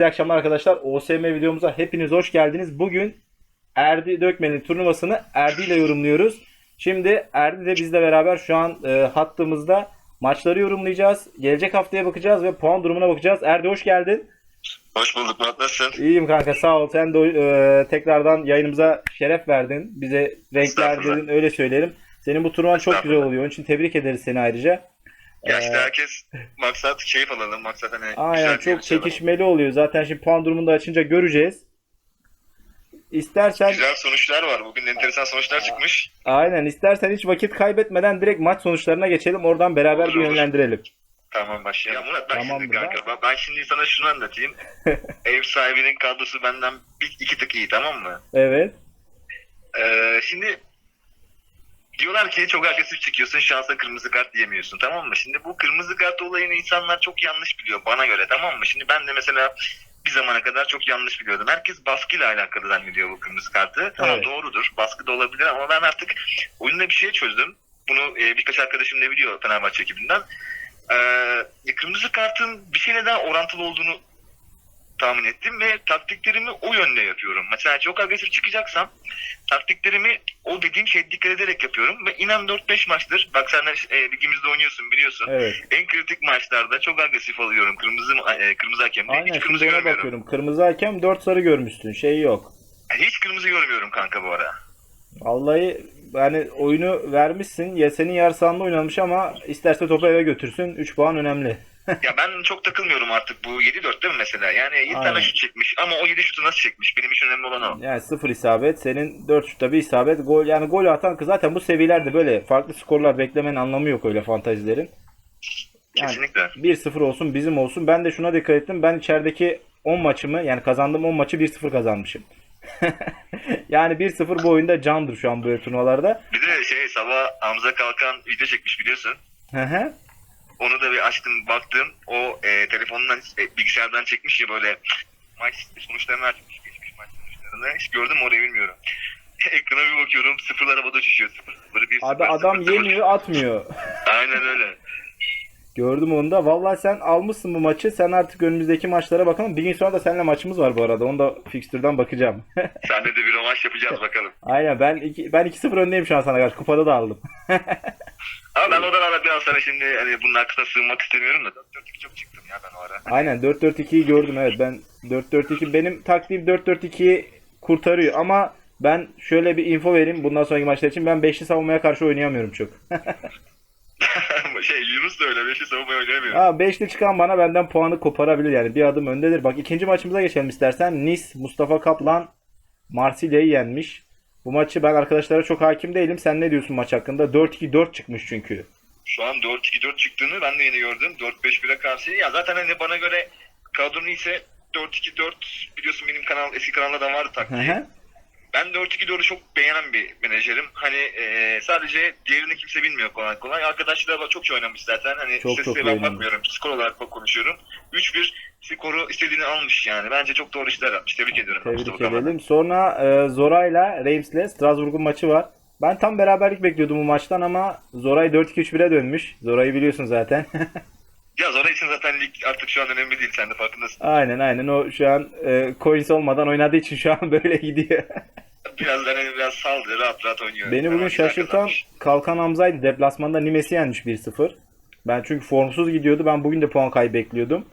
İyi akşamlar arkadaşlar. OSM videomuza hepiniz hoş geldiniz. Bugün Erdi Dökmen'in turnuvasını Erdi ile yorumluyoruz. Şimdi Erdi de bizle beraber şu an e, hattımızda maçları yorumlayacağız. Gelecek haftaya bakacağız ve puan durumuna bakacağız. Erdi hoş geldin. Hoş bulduk Murat nasılsın? İyiyim kanka sağ ol. Sen de e, tekrardan yayınımıza şeref verdin. Bize renkler dedin öyle söyleyelim. Senin bu turnuvan çok güzel oluyor. Onun için tebrik ederiz seni ayrıca. Gerçi Ee, herkes maksat keyif alalım. Maksat hani Aynen güzel bir çok yarış yapalım. çekişmeli oluyor. Zaten şimdi puan durumunu da açınca göreceğiz. İstersen Güzel sonuçlar var. Bugün enteresan sonuçlar çıkmış. aynen istersen hiç vakit kaybetmeden direkt maç sonuçlarına geçelim. Oradan beraber Olur, bir olur. yönlendirelim. Tamam başlayalım. Ya Murat ben Tamamdır şimdi kanka ha. ben- ben şimdi sana şunu anlatayım. Ev sahibinin kadrosu benden bir iki tık iyi tamam mı? Evet. Ee, şimdi diyorlar ki çok agresif çıkıyorsun şansa kırmızı kart diyemiyorsun tamam mı? Şimdi bu kırmızı kart olayını insanlar çok yanlış biliyor bana göre tamam mı? Şimdi ben de mesela bir zamana kadar çok yanlış biliyordum. Herkes baskıyla alakalı zannediyor bu kırmızı kartı. Tamam Evet. doğrudur baskı da olabilir ama ben artık oyunda bir şey çözdüm. Bunu e, birkaç arkadaşım da biliyor Fenerbahçe ekibinden. Ee, kırmızı kartın bir şeyle daha orantılı olduğunu tahmin ettim ve taktiklerimi o yönde yapıyorum. Mesela çok agresif çıkacaksam taktiklerimi o dediğim şeye dikkat ederek yapıyorum ve inan 4-5 maçtır bak sen de e, ligimizde oynuyorsun biliyorsun. Evet. En kritik maçlarda çok agresif oluyorum kırmızı e, kırmızı hakemle. Aynen Hiç kırmızı görmüyorum. bakıyorum. Kırmızı hakem 4 sarı görmüşsün. Şey yok. Hiç kırmızı görmüyorum kanka bu ara. Vallahi yani oyunu vermişsin. Ya senin yarısında oynanmış ama isterse topu eve götürsün. 3 puan önemli. ya ben çok takılmıyorum artık bu 7-4 değil mi mesela? Yani 7 Aynen. tane şut çekmiş ama o 7 şutu nasıl çekmiş? Benim için önemli olan o. Yani sıfır isabet. Senin 4 şutta bir isabet. Gol yani gol atan kız zaten bu seviyelerde böyle farklı skorlar beklemenin anlamı yok öyle fantazilerin. Yani Kesinlikle. 1-0 olsun bizim olsun. Ben de şuna dikkat ettim. Ben içerideki 10 maçımı yani kazandığım 10 maçı 1-0 kazanmışım. yani 1-0 bu oyunda candır şu an böyle turnuvalarda. Bir de şey sabah Hamza Kalkan video çekmiş biliyorsun. Hı hı. Onu da bir açtım baktım. O e, telefonundan e, bilgisayardan çekmiş ya böyle maç sonuçlarını açmış. Geçmiş maç sonuçlarını. Hiç gördüm mü orayı bilmiyorum. Ekrana bir bakıyorum sıfırlar havada uçuşuyor. Sıfır sıfır bir Abi sıfır, adam sıfır, sıfır. yemiyor atmıyor. Aynen öyle. Gördüm onu da. Vallahi sen almışsın bu maçı. Sen artık önümüzdeki maçlara bakalım. Bir gün sonra da seninle maçımız var bu arada. Onu da fikstürden bakacağım. Senle de bir rövanş yapacağız bakalım. Aynen ben iki, ben 2-0 öndeyim şu an sana karşı. Kupada da aldım. Ama ben odan ara biraz sonra şimdi hani bunun arkasına sığınmak istemiyorum da 4-4-2 çok çıktım ya ben o ara. Aynen 4-4-2'yi gördüm evet. Ben 4-4-2 benim taktiğim 4-4-2'yi kurtarıyor ama ben şöyle bir info vereyim bundan sonraki maçlar için. Ben 5'li savunmaya karşı oynayamıyorum çok. şey Yunus da öyle. Beşi savunmayı oynayamıyor. Ha 5'li çıkan bana benden puanı koparabilir yani. Bir adım öndedir. Bak ikinci maçımıza geçelim istersen. Nice Mustafa Kaplan Marsilya'yı yenmiş. Bu maçı ben arkadaşlara çok hakim değilim. Sen ne diyorsun maç hakkında? 4-2-4 çıkmış çünkü. Şu an 4-2-4 çıktığını ben de yeni gördüm. 4-5-1'e karşı. Ya zaten hani bana göre kadronun ise 4-2-4 biliyorsun benim kanal eski kanalda da vardı taktiği. Ben 4-2-4'ü çok beğenen bir menajerim. Hani e, sadece diğerini kimse bilmiyor kolay kolay. Arkadaşlar da çok iyi oynamış zaten. Hani Çok, çok ben bakmıyorum. Skor olarak konuşuyorum. 3-1 skoru istediğini almış yani. Bence çok doğru işler yapmış. Tebrik ediyorum. Tebrik Mustafa edelim. Sonra e, Zora'yla Reims'le Strasbourg'un maçı var. Ben tam beraberlik bekliyordum bu maçtan ama Zoray 4-2-3-1'e dönmüş. Zora'yı biliyorsun zaten. Ya Zora için zaten lig artık şu an önemli değil. Sen de farkındasın. aynen aynen o şu an e, coins olmadan oynadığı için şu an böyle gidiyor. Biraz hani biraz saldı. Rahat rahat oynuyor. Beni bugün şaşırtan. Kalkan Hamza'ydı. Deplasmanda Nimes'i yenmiş 1-0. Ben çünkü formsuz gidiyordu. Ben bugün de puan kaybı bekliyordum.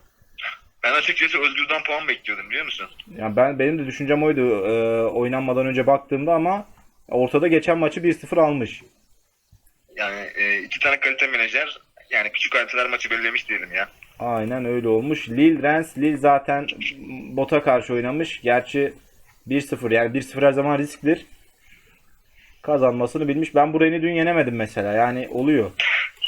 Ben açıkçası Özgür'den puan bekliyordum biliyor musun? Yani ben benim de düşüncem oydu e, oynanmadan önce baktığımda ama ortada geçen maçı 1-0 almış. Yani e, iki tane kalite menajer yani küçük kaliteler maçı belirlemiş diyelim ya. Aynen öyle olmuş. Lille Rennes, Lille zaten bota karşı oynamış. Gerçi 1-0 yani 1-0 her zaman risklidir. Kazanmasını bilmiş. Ben bu Rennes'i dün yenemedim mesela. Yani oluyor.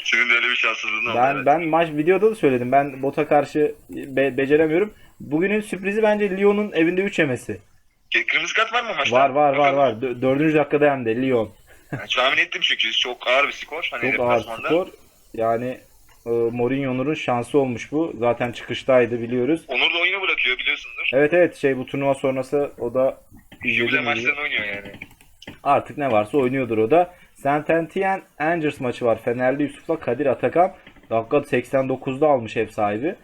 Senin de öyle bir şanssızlığın oldu. Ben evet. ben maç videoda da söyledim. Ben bota karşı be- beceremiyorum. Bugünün sürprizi bence Lyon'un evinde 3 yemesi. Kırmızı kart var mı maçta? Var var var var. Dö- Dördüncü dakikada hem de Lyon. Yani tahmin ettim çünkü çok ağır bir skor. Hani Çok ağır skor. Yani e, Mourinho'nun şansı olmuş bu. Zaten çıkıştaydı biliyoruz. Onur da oyunu bırakıyor biliyorsundur. Evet evet şey bu turnuva sonrası o da Jübile maçlarını oynuyor yani. Artık ne varsa oynuyordur o da. Saint Etienne Angers maçı var. Fenerli Yusuf'la Kadir Atakan. Dakika 89'da almış ev sahibi.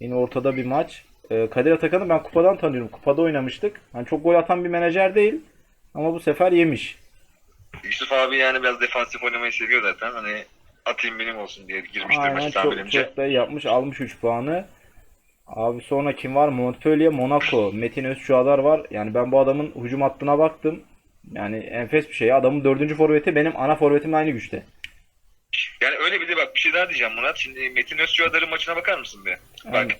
Yine ortada bir maç. e, Kadir Atakan'ı ben kupadan tanıyorum. Kupada oynamıştık. Hani çok gol atan bir menajer değil. Ama bu sefer yemiş. Yusuf abi yani biraz defansif oynamayı seviyor zaten. Hani atayım benim olsun diye girmiştir Aynen maçı çok, çok da yapmış. Almış 3 puanı. Abi sonra kim var? Montpellier, Monaco. Metin Özçuadar var. Yani ben bu adamın hücum hattına baktım. Yani enfes bir şey. Adamın dördüncü forveti benim ana forvetimle aynı güçte. Yani öyle bir de bak bir şey daha diyeceğim Murat. Şimdi Metin Özçuadar'ın maçına bakar mısın? Bak. Aynen.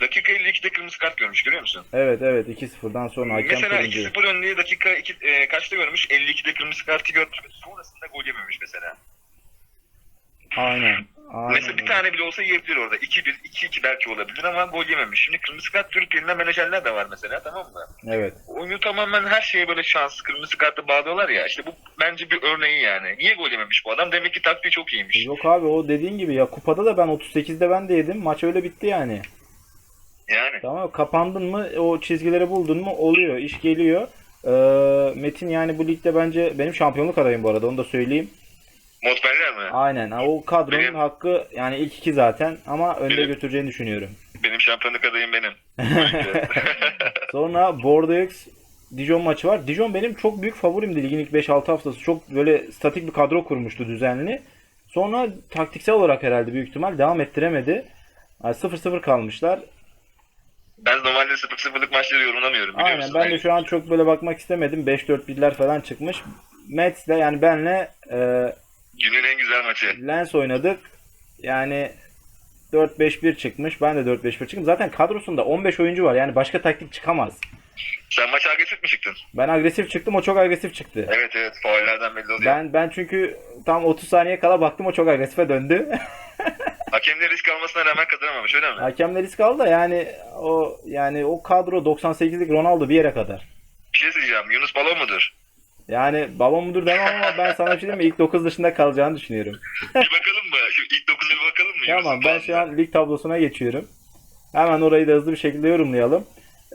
Dakika 52'de kırmızı kart görmüş görüyor musun? Evet evet 2-0'dan sonra hakem Mesela turuncu. 2-0 önlüğü dakika 2, e, kaçta görmüş? 52'de kırmızı kartı görmüş. Sonrasında gol yememiş mesela. Aynen. Aynen. Mesela bir tane bile olsa yiyebilir orada. 2-1, 2-2 belki olabilir ama gol yememiş. Şimdi kırmızı kart Türk elinden menajerler de var mesela tamam mı? Evet. Oyunu tamamen her şeye böyle şans, kırmızı kartı bağlıyorlar ya. İşte bu bence bir örneği yani. Niye gol yememiş bu adam? Demek ki taktiği çok iyiymiş. Yok abi o dediğin gibi ya kupada da ben 38'de ben de yedim. Maç öyle bitti yani. Yani. Tamam kapandın mı o çizgileri buldun mu oluyor. iş geliyor. Ee, Metin yani bu ligde bence benim şampiyonluk adayım bu arada onu da söyleyeyim. Montpellier mi? Aynen. O kadronun Benim- hakkı yani ilk iki zaten ama önde Benim- götüreceğini düşünüyorum. Benim şampiyonluk adayım benim. Sonra Bordeaux Dijon maçı var. Dijon benim çok büyük favorimdi ligin ilk 5-6 haftası. Çok böyle statik bir kadro kurmuştu düzenli. Sonra taktiksel olarak herhalde büyük ihtimal devam ettiremedi. Yani 0-0 kalmışlar. ben normalde 0-0'lık maçları yorumlamıyorum biliyor Aynen musun? ben de şu an çok böyle bakmak istemedim. 5-4-1'ler falan çıkmış. Mets'le yani benle e, Günün en güzel maçı. Lens oynadık. Yani 4-5-1 çıkmış. Ben de 4-5-1 çıktım. Zaten kadrosunda 15 oyuncu var. Yani başka taktik çıkamaz. Sen maça agresif mi çıktın? Ben agresif çıktım. O çok agresif çıktı. Evet evet faullerden belli oluyor. Ben ben çünkü tam 30 saniye kala baktım o çok agresife döndü. Hakemler risk almasına rağmen kazanamamış öyle mi? Hakemler risk aldı da yani o yani o kadro 98'lik Ronaldo bir yere kadar. Bir şey söyleyeceğim. Yunus balon mudur? Yani babam mudur demem ama ben sana bir şey diyeyim mi? İlk 9 dışında kalacağını düşünüyorum. bir bakalım mı? Şu ilk 9'a bir bakalım mı? Tamam ben şu an lig tablosuna geçiyorum. Hemen orayı da hızlı bir şekilde yorumlayalım.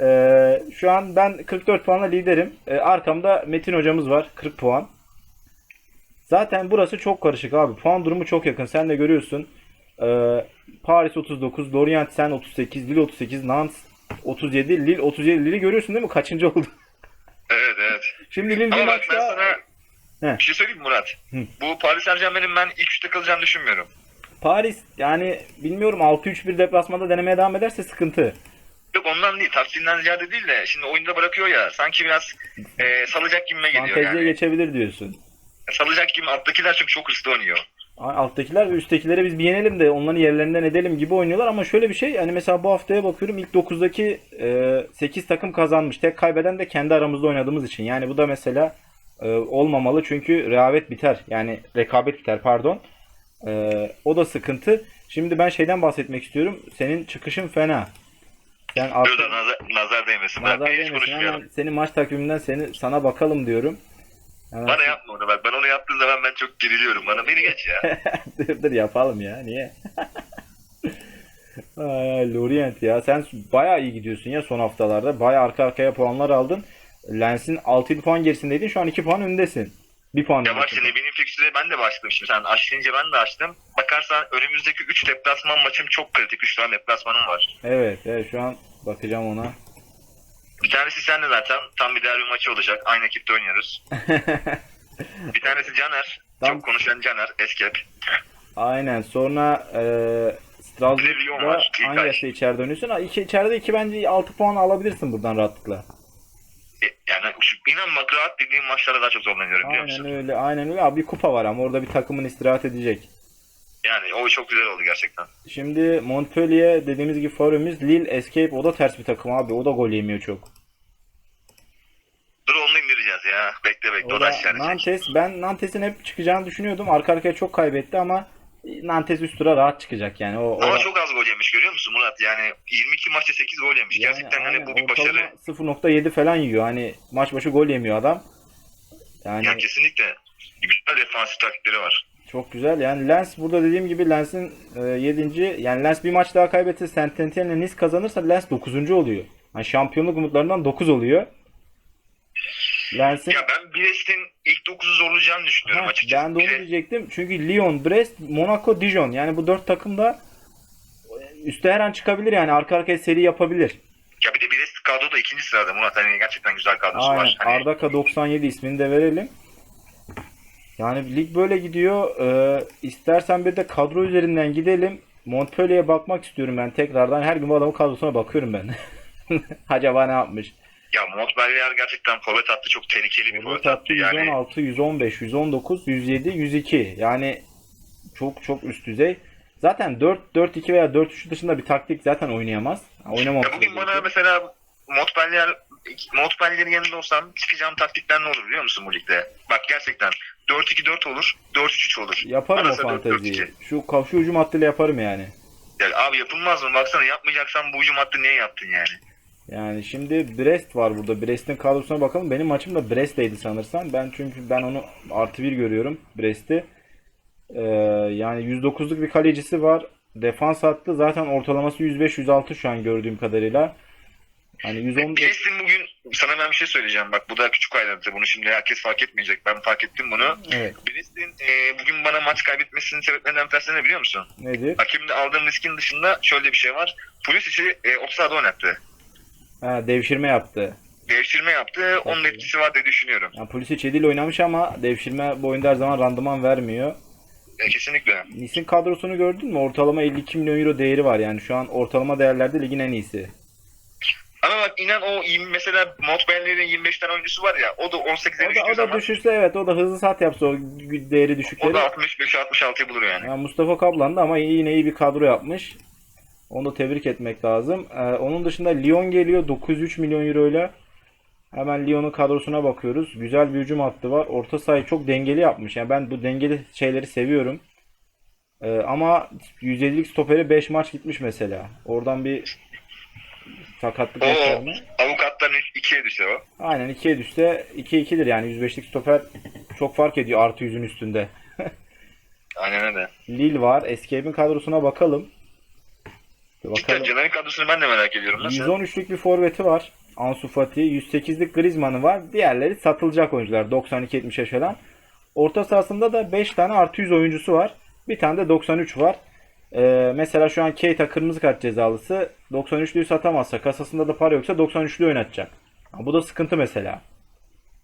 Ee, şu an ben 44 puanla liderim. Ee, arkamda Metin hocamız var 40 puan. Zaten burası çok karışık abi. Puan durumu çok yakın. Sen de görüyorsun. Ee, Paris 39, Lorient sen 38, Lille 38, Nantes 37, Lille 37. Lille'i görüyorsun değil mi? Kaçıncı oldu? Şimdi Lille bir bak ben maçta sana Heh. bir şey söyleyeyim mi Murat? Hı. Bu Paris Saint Germain'in ben ilk üçte kalacağını düşünmüyorum. Paris yani bilmiyorum 6-3-1 deplasmanda denemeye devam ederse sıkıntı. Yok ondan değil, taktiğinden ziyade değil de şimdi oyunda bırakıyor ya sanki biraz e, salacak gibime geliyor Fanteziye yani. geçebilir diyorsun. Salacak gibi alttakiler çünkü çok hırslı oynuyor. Alttakiler ve üsttekileri biz bir yenelim de onların yerlerinden edelim gibi oynuyorlar ama şöyle bir şey hani mesela bu haftaya bakıyorum ilk 9'daki e, 8 takım kazanmış. Tek kaybeden de kendi aramızda oynadığımız için. Yani bu da mesela e, olmamalı çünkü rehavet biter. Yani rekabet biter pardon. E, o da sıkıntı. Şimdi ben şeyden bahsetmek istiyorum. Senin çıkışın fena. Arka, dur nazar, nazar değmesin. Nazar değmesin. Hemen senin maç takviminden seni sana bakalım diyorum. Hemen Bana yapma onu bak. Ben onu yaptığım zaman ben çok geriliyorum. Bana beni geç ya. dur dur yapalım ya. Niye? Ay, Lorient ya. Sen bayağı iyi gidiyorsun ya son haftalarda. Bayağı arka arkaya puanlar aldın. Lens'in 6-7 puan gerisindeydin. Şu an 2 puan öndesin. 1 puan ya bak şimdi benim fikstüre ben de başladım şimdi. Sen açlayınca ben de açtım. Bakarsan önümüzdeki 3 deplasman maçım çok kritik. 3 tane deplasmanım var. Evet, evet şu an bakacağım ona. Bir tanesi senle zaten. Tam bir derbi maçı olacak. Aynı ekipte oynuyoruz. Bir tanesi Caner. Tam- Çok konuşan Caner. Eskep. Aynen. Sonra e, Strasbourg'da yaşta içeride oynuyorsun? İki, içeride iki bence 6 puan alabilirsin buradan rahatlıkla. E, Yani inan bak rahat dediğim maçlarda daha çok zorlanıyorum biliyor musun? Aynen öyle. Aynen öyle. Abi bir kupa var ama orada bir takımın istirahat edecek. Yani o çok güzel oldu gerçekten. Şimdi Montpellier dediğimiz gibi favorimiz Lille Escape o da ters bir takım abi. O da gol yemiyor çok. Dur onu indireceğiz ya. Bekle bekle. O, O da. Nantes. Ben Nantes'in hep çıkacağını düşünüyordum. Arka arkaya çok kaybetti ama Nantes üst tura rahat çıkacak yani. O, Ama o- çok az gol yemiş görüyor musun Murat? Yani 22 maçta 8 gol yemiş. yani Gerçekten aynen, hani bu bir başarı. 0.7 falan yiyor. Hani maç başı gol yemiyor adam. Yani Ya kesinlikle. Güzel defansif taktikleri var. Çok güzel. Yani Lens burada dediğim gibi Lens'in 7. yani Lens bir maç daha kaybetse Saint Etienne'le Nice kazanırsa Lens 9. oluyor. Yani şampiyonluk umutlarından 9 oluyor. Lens'in Ya ben Brest'in ilk 9'u zorlayacağını düşünüyorum Ha, açıkçası. ben de onu Brest- diyecektim. Çünkü Lyon, Brest, Monaco, Dijon. Yani bu dört takım da üste her an çıkabilir yani. Arka arkaya seri yapabilir. Ya bir de Brest kadroda ikinci sırada Murat. Hani gerçekten güzel kadrosu Aynen. var. Hani, Ardaka 97 ismini de verelim. Yani lig böyle gidiyor. Ee, istersen bir de kadro üzerinden gidelim. Montpellier'e bakmak istiyorum ben tekrardan. Her gün bu adamın kadrosuna bakıyorum ben. Acaba ne yapmış? ya Montpellier gerçekten forvet hattı çok tehlikeli bir Forvet hattı. Yani 116, 115, 119, 107, 102. Yani çok çok üst düzey. Zaten 4-4-2 veya 4-3 dışında bir taktik zaten oynayamaz. Oynamaması ya bugün bana mesela Montpellier Montpellier'in yanında olsam çıkacağım taktikler ne olur biliyor musun bu ligde? Bak gerçekten 4-2-4 olur, 4-3-3 olur. Yaparım o Arası 4-4-2. fanteziyi. Şu, şu hücum hattıyla yaparım yani. Ya abi yapılmaz mı? Baksana yapmayacaksan bu hücum hattı niye yaptın yani? Yani şimdi Brest var burada. Brest'in kadrosuna bakalım. Benim maçım da Brest'teydi sanırsam. Ben çünkü ben onu artı bir görüyorum Brest'i. Ee, yani 109'luk bir kalecisi var. Defans hattı zaten ortalaması 105-106 şu an gördüğüm kadarıyla. Hani 110 Brest'in bugün sana ben bir şey söyleyeceğim bak bu da küçük ayrıntı bunu şimdi herkes fark etmeyecek ben fark ettim bunu. Evet. E, bugün bana maç kaybetmesinin sebeplerinden bir tanesi ne biliyor musun? Nedir? Hakimde aldığım riskin dışında şöyle bir şey var. Polis içi e, offside oynattı. Ha, devşirme yaptı. Devşirme yaptı. Onun Tabii. etkisi var diye düşünüyorum. Yani Pulisic Edil oynamış ama devşirme bu oyunda her zaman randıman vermiyor. E, kesinlikle. Nice'in kadrosunu gördün mü? Ortalama 52 milyon euro değeri var. Yani şu an ortalama değerlerde ligin en iyisi. Ama bak inan o mesela Montpellier'in 25 tane oyuncusu var ya o da 18'e O da, düştüğü o da zaman düşürse evet o da hızlı sat yapsa o değeri o düşükleri. da 65-66'yı bulur yani. Yani Mustafa Kaplan da ama yine iyi bir kadro yapmış. Onu da tebrik etmek lazım. Ee, onun dışında Lyon geliyor 903 milyon euro ile. Hemen Lyon'un kadrosuna bakıyoruz. Güzel bir hücum hattı var. Orta sahayı çok dengeli yapmış. Yani ben bu dengeli şeyleri seviyorum. Ee, ama 150'lik stoperi 5 maç gitmiş mesela. Oradan bir sakatlık yaşar mı? avukatların 2'ye düşse o. Aynen 2'ye düşse 2-2'dir yani 105'lik stoper çok fark ediyor artı yüzün üstünde. Aynen öyle. Lille var. Escape'in kadrosuna bakalım. Cidden bakalım. Caner'in kadrosunu ben de merak ediyorum. Nasıl? 113'lük bir forveti var. Ansu Fati. 108'lik Griezmann'ı var. Diğerleri satılacak oyuncular. 92-70'e falan. Orta sahasında da 5 tane artı 100 oyuncusu var. Bir tane de 93 var. Ee, mesela şu an Keita kırmızı kart cezalısı. 93'lüyü satamazsa kasasında da para yoksa 93'lüyü oynatacak. Ha, Bu da sıkıntı mesela.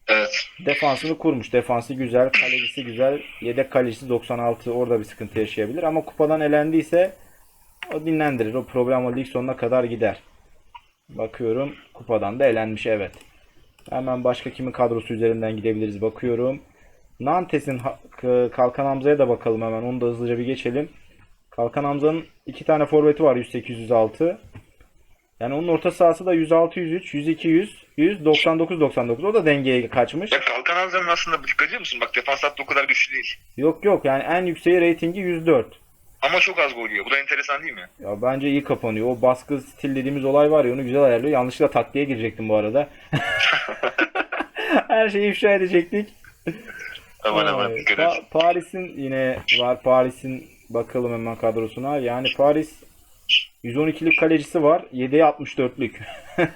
Evet. Defansını kurmuş. Defansı güzel. Kalecisi güzel. Yedek kalecisi 96. Orada bir sıkıntı yaşayabilir. Ama kupadan elendiyse o dinlendirir. O program o lig sonuna kadar gider. Bakıyorum. Kupadan da elenmiş evet. Hemen başka kimin kadrosu üzerinden gidebiliriz bakıyorum. Nantes'in Kalkan Hamza'ya da bakalım hemen. Onu da hızlıca bir geçelim. Kalkan Hamza'nın iki tane forveti var 108-106. Yani onun orta sahası da 106 103, 102 100, 100 99 99. O da dengeye kaçmış. Ya Kalkan Azam'ın aslında dikkat ediyor musun? Bak defans hattı o kadar güçlü değil. Yok yok yani en yükseği reytingi 104. Ama çok az gol yiyor. Bu da enteresan değil mi? Ya bence iyi kapanıyor. O baskı stil dediğimiz olay var ya onu güzel ayarlıyor. Yanlışlıkla taktiğe girecektim bu arada. Her şeyi ifşa edecektik. Aman aman Pa-. Paris'in yine var. Paris'in bakalım hemen kadrosuna. Yani Paris 112'lik kalecisi var. 7'ye 64'lük.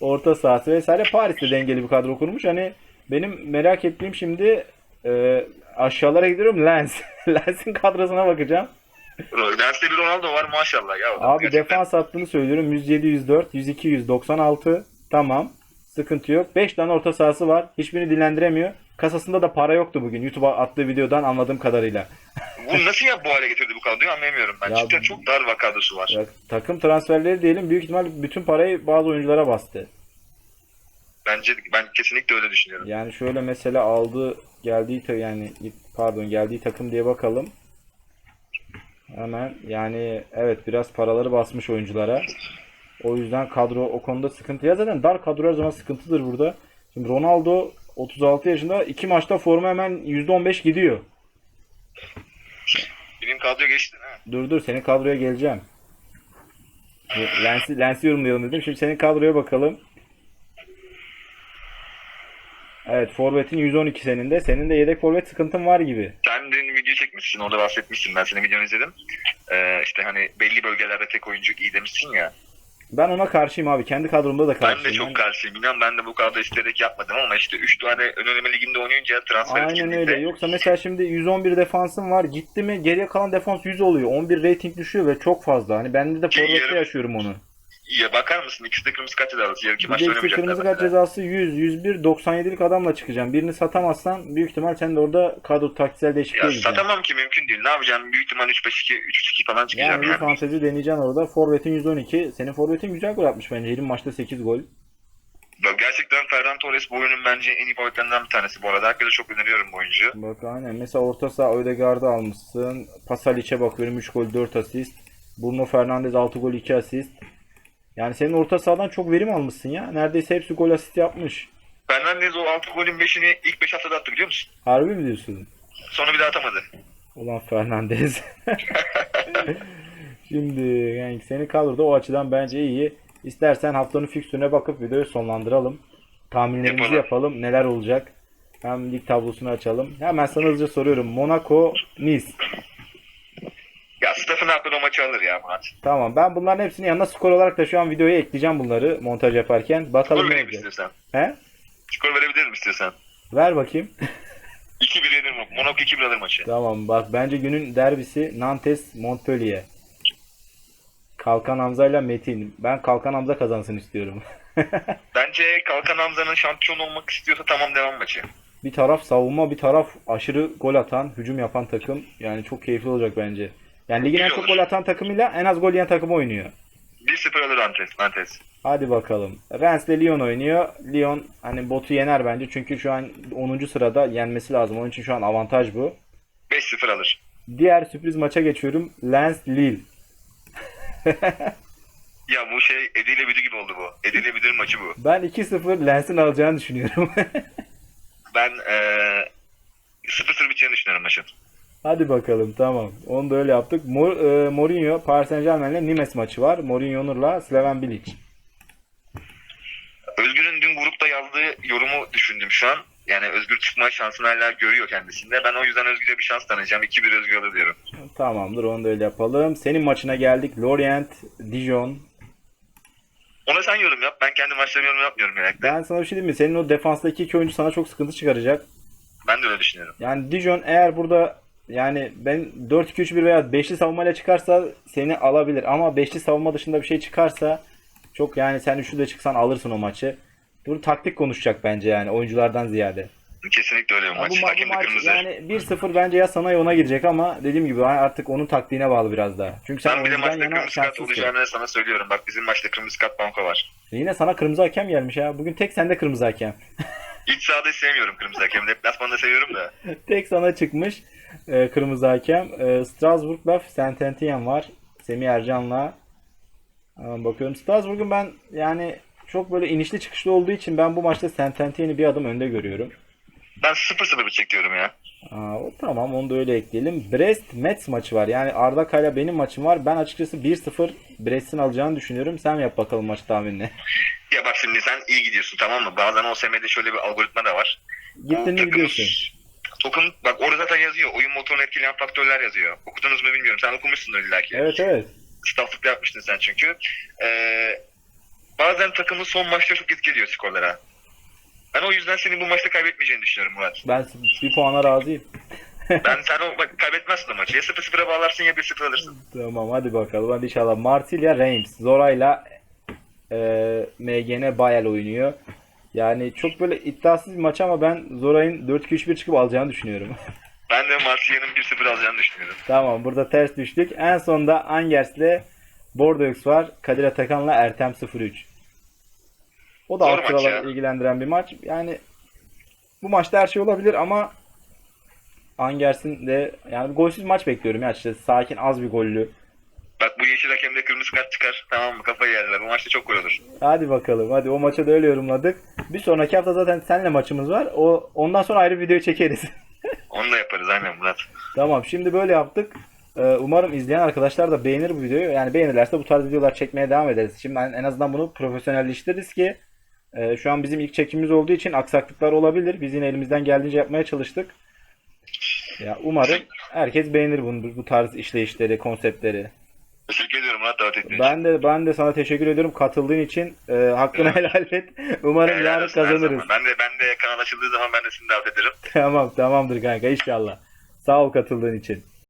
Orta sahası vesaire. Paris'te dengeli bir kadro kurmuş. Hani benim merak ettiğim şimdi e, aşağılara gidiyorum. Lens. Lens'in kadrosuna bakacağım. Lens'te bir Ronaldo var maşallah ya. Abi Gerçekten. defans hattını söylüyorum. 107 104, 102 196. Tamam. Sıkıntı yok. 5 tane orta sahası var. Hiçbirini dinlendiremiyor. Kasasında da para yoktu bugün. YouTube'a attığı videodan anladığım kadarıyla. Bu nasıl ya bu hale getirdi bu kadroyu anlayamıyorum ben. Ya Cidden çok dar bir kadrosu var. Ya, takım transferleri diyelim büyük ihtimal bütün parayı bazı oyunculara bastı. Bence ben kesinlikle öyle düşünüyorum. Yani şöyle mesela aldığı geldiği yani pardon geldiği takım diye bakalım. Hemen yani evet biraz paraları basmış oyunculara. O yüzden kadro o konuda sıkıntı. Ya zaten dar kadro her zaman sıkıntıdır burada. Şimdi Ronaldo 36 yaşında iki maçta forma hemen %15 gidiyor. Benim kadro geçti ha. Dur dur senin kadroya geleceğim. Lensi, lensi yorumlayalım dedim. Şimdi senin kadroya bakalım. Evet forvetin 112 senin de. Senin de yedek forvet sıkıntın var gibi. Sen dün video çekmişsin orada bahsetmişsin. Ben senin videonu izledim. Ee, işte hani belli bölgelerde tek oyuncu iyi demişsin ya. Ben ona karşıyım abi. Kendi kadromda da Ben karşıyım. de çok karşıyım. İnan ben de bu kadro isteyerek yapmadım ama işte 3 tane ön eleme liginde oynayınca transfer Aynen etkinliğinde- öyle. Yoksa mesela şimdi 111 defansın var. Gitti mi geriye kalan defans 100 oluyor. 11 rating düşüyor ve çok fazla. Hani ben de Ki forvette yarım- yaşıyorum onu. Ya bakar mısın? İkisi de kırmızı kart cezalısı. Yarınki Bir maçta de ikisi oynamayacaklar. kırmızı kart mesela. cezası 100, 101, 97'lik adamla çıkacaksın. Birini satamazsan büyük ihtimal sen de orada kadro taktiksel değişikliğe Ya gideceksin. satamam ki mümkün değil. Ne yapacağım? Büyük ihtimal 3-5-2, 3-3-2 falan çıkacağım Yani yani. bir fantezi deneyeceksin orada. Forvet'in 112. Senin Forvet'in güzel gol atmış bence. 20 maçta 8 gol. Bak gerçekten Ferran Torres bu oyunun bence en iyi forvetlerinden bir tanesi bu arada. Herkese çok öneriyorum bu oyuncuyu. Bak aynen. Mesela orta saha Ödegaard'ı almışsın. Pasalic'e bakıyorum 3 gol 4 asist. Bruno Fernandes 6 gol 2 asist. Yani senin orta sahadan çok verim almışsın ya. Neredeyse hepsi gol asist yapmış. Fernandez o 6 golün 5'ini ilk 5 haftada attı biliyor musun? Harbi mi diyorsun? Sonra bir daha atamadı. Ulan Fernandez. Şimdi yani senin kadroda o açıdan bence iyi. İstersen haftanın fikstürüne bakıp videoyu sonlandıralım. Tahminlerimizi Yapalım. yapalım. Neler olacak? Hem lig tablosunu açalım. Hemen sana hızlıca soruyorum. Monaco, Nice. Ya Stefan Akın o maçı alır ya Murat. Tamam. Ben bunların hepsini yanına skor olarak da şu an videoya ekleyeceğim bunları montaj yaparken. Bakalım Skor ne vereyim olacak. istiyorsan. He? Skor verebilirim istiyorsan. Ver bakayım. 2-1 yenir Mon- Monaco 2-1 alır maçı. Tamam bak bence günün derbisi Nantes Montpellier. Kalkan Hamza ile Metin. Ben Kalkan Hamza kazansın istiyorum. Bence Kalkan Hamza'nın şampiyon olmak istiyorsa tamam devam maçı. bir taraf savunma, bir taraf aşırı gol atan, hücum yapan takım. Yani çok keyifli olacak bence. Yani ligin en çok gol atan takımıyla en az gol yiyen takım oynuyor. 1-0 alır Nantes. Nantes. Hadi bakalım. Rennes ile Lyon oynuyor. Lyon hani botu yener bence. Çünkü şu an 10. sırada yenmesi lazım. Onun için şu an avantaj bu. 5-0 alır. Diğer sürpriz maça geçiyorum. Lens Lille. Ya bu şey Edi ile Büdü gibi oldu bu. Edi ile Büdü'nün maçı bu. Ben 2-0 Lens'in alacağını düşünüyorum. Ben eee 0-0 biteceğini düşünüyorum maçın. Hadi bakalım tamam. Onu da öyle yaptık. Mor, e, Mourinho Paris Saint Germain ile Nimes maçı var. Mourinho Onur'la Slaven Bilic. Özgür'ün dün grupta yazdığı yorumu düşündüm şu an. Yani Özgür çıkma şansını hala görüyor kendisinde. Ben o yüzden Özgür'e bir şans tanıyacağım. 2-1 Özgür alır diyorum. Tamamdır onu da öyle yapalım. Senin maçına geldik. Lorient, Dijon. Ona sen yorum yap. Ben kendi maçlarımı yorum yapmıyorum genellikle. Ben, Ben sana bir şey diyeyim mi? Senin o defanstaki iki oyuncu sana çok sıkıntı çıkaracak. de öyle düşünüyorum. Yani Dijon eğer burada yani ben 4-2-3-1 veya 5'li savunmayla çıkarsa seni alabilir. Ama 5'li savunma dışında bir şey çıkarsa çok yani sen üçlü de çıksan alırsın o maçı. Burada taktik konuşacak bence yani oyunculardan ziyade. Kesinlikle öyle bir Ya maç. bu, ma- bu maç kırmızı. yani 1-0 bence ya sana ya ona gidecek ama dediğim gibi artık onun taktiğine bağlı biraz daha. Çünkü sen ben bir de maçta yana kırmızı kart olacağını sana söylüyorum. Bak bizim maçta kırmızı kart banko var. Yine sana kırmızı hakem gelmiş ha. Bugün tek sende kırmızı hakem. İç sahada sevmiyorum kırmızı hakemi. Deplasmanda seviyorum da. tek sana çıkmış e, kırmızı hakem. E, Strasbourg'la Saint-Étienne var. Semih Ercan'la. Hemen bakıyorum. Strasbourg'un ben yani çok böyle inişli çıkışlı olduğu için ben bu maçta Saint-Étienne'i bir adım önde görüyorum. Ben 0-0 bitecek diyorum ya. Aa, o tamam onu da öyle ekleyelim. Brest Metz maçı var. Yani Arda Kayla benim maçım var. Ben açıkçası 1-0 Brest'in alacağını düşünüyorum. Sen yap bakalım maç tahminini. Ya bak şimdi sen iyi gidiyorsun tamam mı? Bazen o SM'de şöyle bir algoritma da var. Gittin gidiyorsun. Tokum, bak orada zaten yazıyor. Oyun motorunu etkileyen faktörler yazıyor. Okudunuz mu bilmiyorum. Sen okumuşsundur illa ki. Evet evet. Stafflıkta yapmıştın sen çünkü. Ee, bazen takımın son maçta çok etkiliyor skorlara. Ben o yüzden senin bu maçta kaybetmeyeceğini düşünüyorum Murat. Ben bir puana razıyım. Ben sen o bak kaybetmezsin o maçı. Ya 0-0'a bağlarsın ya 1-0 alırsın. Tamam hadi bakalım. Hadi inşallah. Marsilya Reims. Zora'yla e, MGN Bayel oynuyor. Yani çok böyle iddiasız bir maç ama ben Zora'nın 4-2-3-1 çıkıp alacağını düşünüyorum. Ben de Marsilya'nın 1-0 alacağını düşünüyorum. tamam burada ters düştük. En sonda Angers'le Bordeaux var. Kadir Atakan'la Ertem 0-3. O da Zor alt sıraları ilgilendiren bir maç. Yani bu maçta her şey olabilir ama Angers'in de yani golsüz maç bekliyorum ya açıkçası. Sakin az bir gollü. Bak bu yeşil hakemde kırmızı kart çıkar. Tamam mı? Kafayı yerler. Bu maçta çok gol olur. Hadi bakalım. Hadi o maça da öyle yorumladık. Bir sonraki hafta zaten seninle maçımız var. O ondan sonra ayrı bir video çekeriz. Onu da yaparız aynen Murat. tamam. Şimdi böyle yaptık. Ee, umarım izleyen arkadaşlar da beğenir bu videoyu. Yani beğenirlerse bu tarz videolar çekmeye devam ederiz. Şimdi en azından bunu profesyonelleştiririz ki e, şu an bizim ilk çekimimiz olduğu için aksaklıklar olabilir. Biz yine elimizden geldiğince yapmaya çalıştık. Ya umarım herkes beğenir bunu, bu tarz işleyişleri, konseptleri. Teşekkür ediyorum Murat davet ettiğin için. Ben de ben de sana teşekkür ediyorum katıldığın için. E, hakkını helal et. Umarım Helal yarın olsun her kazanırız. zaman. Ben de ben de kanal açıldığı zaman ben de seni davet ederim. Tamam tamamdır kanka inşallah. Sağ ol katıldığın için.